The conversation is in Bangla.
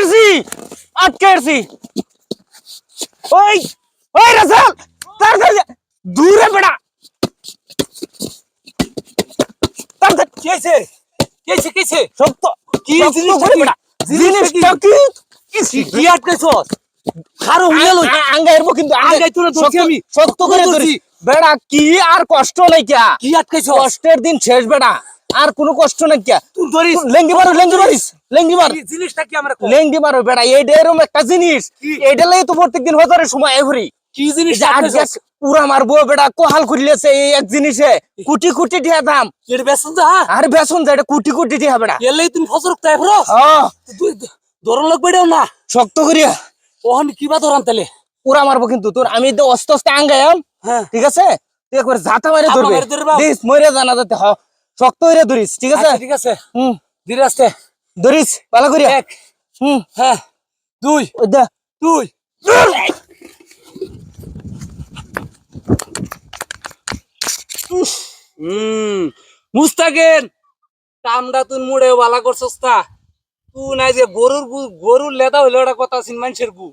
আটকেছি আটকেছি ওই ওই রাসেল যা। দূরে বেড়া। তাড়াতাড়ি কেছে কেছে কেছে শক্ত। কি কি? বেড়া। জিনিসটা কি? কি আটকেছস খারো হইয়া লই। আঙ্গা এরবো কিন্তু আঙ্গাই। তোরা ধরছি আমি। শক্ত করে। ধরছি। বেড়া কি আর কষ্ট নাই কিয়া কি আটকেছস কষ্টের দিন শেষ বেড়া। আর কোনো কষ্ট নাই কিয়া তুই ধরিস। লেঙ্গি মারো লেঙ্গি মারিস লেঙ্গি মার। কি জিনিসটা কি আমরা লেঙ্গি মারো বেড়া এইটা এরকম একটা জিনিস। কি? এইটা লাই তো প্রত্যেকদিন হজারের সময় এভরি। কি জিনিস পুরা মারবো বেড়া কোহাল করিলেছে এই এক জিনিসে। কোটি কোটি টিয়া দাম। এর বেসন যা? আর বেসন যায় কোটি কোটি টিয়া বেড়া এলেই তুমি ফসর তাই ফরো দরন লোক বেড়াও না? শক্ত করিয়া। ওহন কিবা দরান তালে পুরা মারবো কিন্তু তোর। আমি তো অস্তে অস্তে আঙ্গায়াম। হ্যাঁ। ঠিক আছে? তুই একবার জাতা মারে ধরবে। মরে জানা যাতে হ। শক্ত হইরে ধরিস ঠিক আছে? আচ্ছা ঠিক আছে। হুম। ধীরে আস্তে। ধরিস ভালো করিয়া। এক হুম। হ্যাঁ দুই দুই। হুম। মুস্তাকেন কামটা তুই মুড়ে বালা করছস তা। তুই নাই যে গরুর গরুর লেদা হইলে ওটা কথা আছিস মানুষের গু।